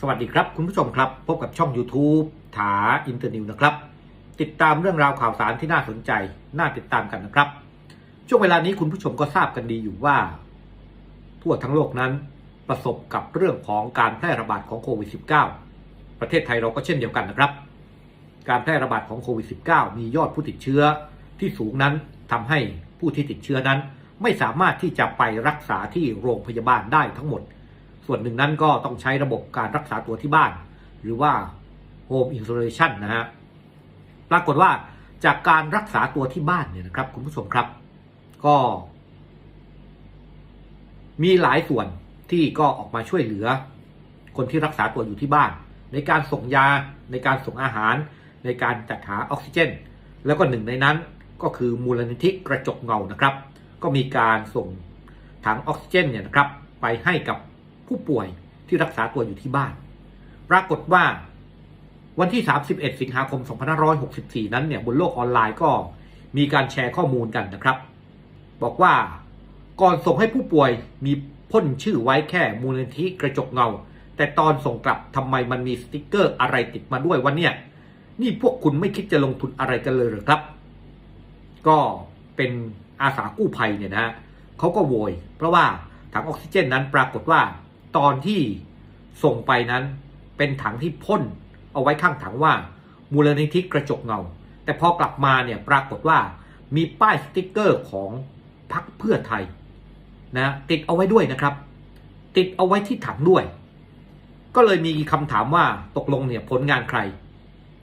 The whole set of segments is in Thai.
สวัสดีครับคุณผู้ชมครับ พบกับช่อง YouTube ถาอินเตอร์นิวนะครับ ติดตามเรื่องราวข่าวสารที่น่าสนใจ น่าติดตามกันนะครับ ช่วงเวลานี้คุณผู้ชมก็ทราบกันดีอยู่ว่า ทั่วทั้งโลกนั้นประสบกับเรื่องของการแพร่ระบาดของโควิด -19 ประเทศไทยเราก็เช่นเดียวกันนะครับ การแพร่ระบาดของโควิด -19 มียอดผู้ติดเชื้อที่สูงนั้นทำให้ผู้ที่ติดเชื้อนั้น ไม่สามารถที่จะไปรักษาที่โรงพยาบาลได้ทั้งหมด ส่วนหนึ่งนั้นก็ต้องใช้ระบบการรักษาตัวที่บ้าน หรือว่า Home Isolation นะฮะปรากฏว่าจากการรักษาตัวที่บ้านเนี่ยนะครับ คุณผู้ชมครับ ก็ มีหลายส่วนที่ก็ออกมาช่วยเหลือ คนที่รักษาตัวอยู่ที่บ้าน ในการส่งยาในการส่งอาหาร ในการจัดหาออกซิเจน แล้วก็หนึ่งในนั้นก็คือมูลนิธิกระจกเงานะครับ ก็มีการส่งถังออกซิเจนเนี่ยนะครับ ไปให้กับ ผู้ป่วยที่รักษาตัวอยู่ที่บ้าน ปรากฏว่าวันที่ 31 สิงหาคม 2564 นั้นเนี่ยบนโลกออนไลน์ก็มีการแชร์ข้อมูลกันนะครับ บอกว่าก่อนส่งให้ผู้ป่วยมีพ่นชื่อไว้แค่มูลนิธิกระจกเงา แต่ตอนส่งกลับทำไมมันมีสติกเกอร์อะไรติดมาด้วยวันเนี่ยนี่พวกคุณไม่คิดจะลงทุนอะไรกันเลยหรือครับ ก็เป็นอาสากู้ภัยเนี่ยนะเขาก็โวย เพราะว่าถังออกซิเจนนั้นปรากฏว่า ตอนที่ส่งไปนั้นเป็นถังที่พ่นเอาไว้ข้างถังว่า มูลนิธิกระจกเงา แต่พอกลับมาเนี่ยปรากฏว่ามีป้ายสติกเกอร์ของพรรคเพื่อไทยนะติดเอาไว้ด้วยนะครับ ติดเอาไว้ที่ถังด้วย ก็เลยมีคำถามว่าตกลงเนี่ยผลงานใคร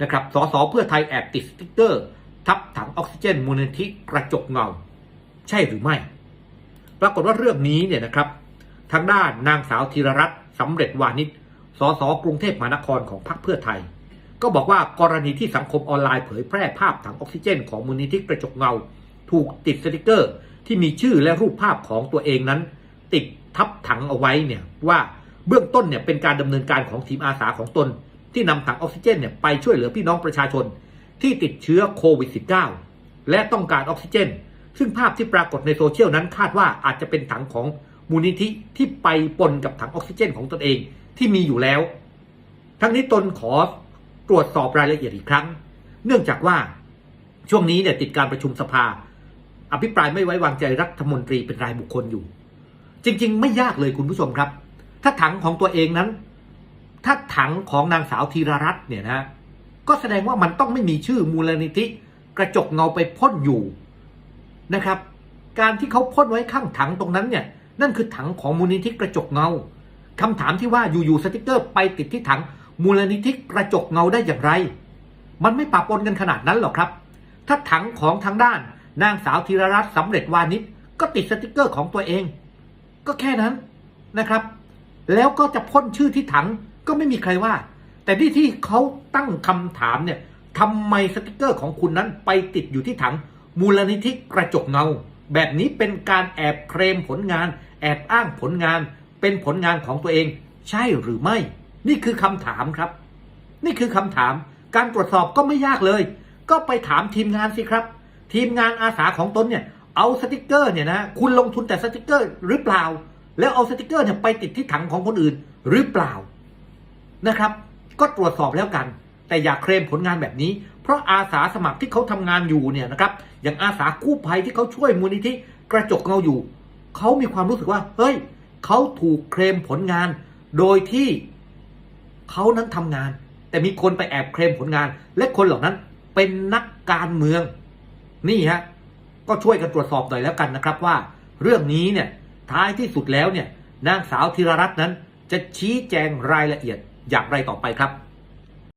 นะครับสสเพื่อไทยแอบติดสติกเกอร์ ทับถังออกซิเจนมูลนิธิกระจกเงา ใช่หรือไม่ ปรากฏว่าเรื่องนี้เนี่ยนะครับ ทางด้านนางสาวธีรรัตน์สำเร็จวานิชสสกรุงเทพมหานครของพรรคเพื่อไทย ก็บอกว่ากรณีที่สังคมออนไลน์เผยแพร่ภาพถังออกซิเจน ของมูลนิธิกระจกเงา ถูกติดสติกเกอร์ ที่มีชื่อและรูปภาพของตัวเองนั้น ติดทับถังเอาไว้เนี่ยว่าเบื้องต้นเนี่ยเป็นการดำเนินการของทีมอาสาของตน ที่นำถังออกซิเจนเนี่ยไปช่วยเหลือพี่น้องประชาชน ที่ติดเชื้อโควิด -19 และต้องการออกซิเจน ซึ่งภาพที่ปรากฏในโซเชียลนั้นคาดว่าอาจจะเป็นถังของ มูลนิธิที่ไปปนกับถังออกซิเจนของตนเองที่มีอยู่แล้ว ทั้งนี้ตนขอตรวจสอบรายละเอียดอีกครั้ง เนื่องจากว่าช่วงนี้เนี่ยติดการประชุมสภา อภิปรายไม่ไว้วางใจรัฐมนตรีเป็นรายบุคคลอยู่ จริง ๆ ไม่ยากเลยคุณผู้ชมครับ ถ้าถังของตัวเองนั้น ถ้าถังของนางสาวธีรรัตน์เนี่ยนะก็แสดงว่ามันต้องไม่มีชื่อมูลนิธิกระจกเงาไปพ่นอยู่นะครับ การที่เขาพ่นไว้ข้างถังตรงนั้นเนี่ย นั่นคือถังของมูลนิธิกระจกเงาคำถามที่ว่าอยู่ๆสติกเกอร์ไปติดที่ถังมูลนิธิกระจกเงาได้อย่างไร มันไม่ปะปนกันขนาดนั้นหรอกครับ ถ้าถังของทางด้าน นางสาวธีรรัตน์สำเร็จวานิชก็ติดสติกเกอร์ของตัวเอง ก็แค่นั้นนะครับ แล้วก็จะพ่นชื่อที่ถังก็ไม่มีใครว่า แต่ที่ที่เขาตั้งคำถามเนี่ยทำไมสติกเกอร์ของคุณนั้นไปติดอยู่ที่ถังมูลนิธิกระจกเงา แบบนี้เป็นการแอบเคลมผลงาน แอบอ้างผลงาน เป็นผลงานของตัวเอง ใช่หรือไม่ นี่คือคำถามครับ นี่คือคำถาม การตรวจสอบก็ไม่ยากเลย ก็ไปถามทีมงานสิครับ ทีมงานอาสาของตนเนี่ยเอาสติกเกอร์เนี่ยนะคุณลงทุนแต่สติกเกอร์หรือเปล่า แล้วเอาสติกเกอร์เนี่ยไปติดที่ถังของคนอื่นหรือเปล่านะครับ ก็ตรวจสอบแล้วกัน แต่อย่าเคลมผลงานแบบนี้ เพราะอาสาสมัครที่เขาทำงานอยู่เนี่ยนะครับอย่างอาสากู้ภัยที่เขาช่วยมูลนิธิกระจกเงาอยู่ เขามีความรู้สึกว่า เฮ้ยเขาถูกเคลมผลงาน โดยที่เขานั้นทำงาน แต่มีคนไปแอบเคลมผลงาน และคนเหล่านั้นเป็นนักการเมือง นี่ฮะก็ช่วยกันตรวจสอบหน่อยแล้วกันนะครับว่า เรื่องนี้เนี่ยท้ายที่สุดแล้วเนี่ยนางสาวธีรรัตน์นั้น จะชี้แจงรายละเอียดอย่างไรต่อไปครับ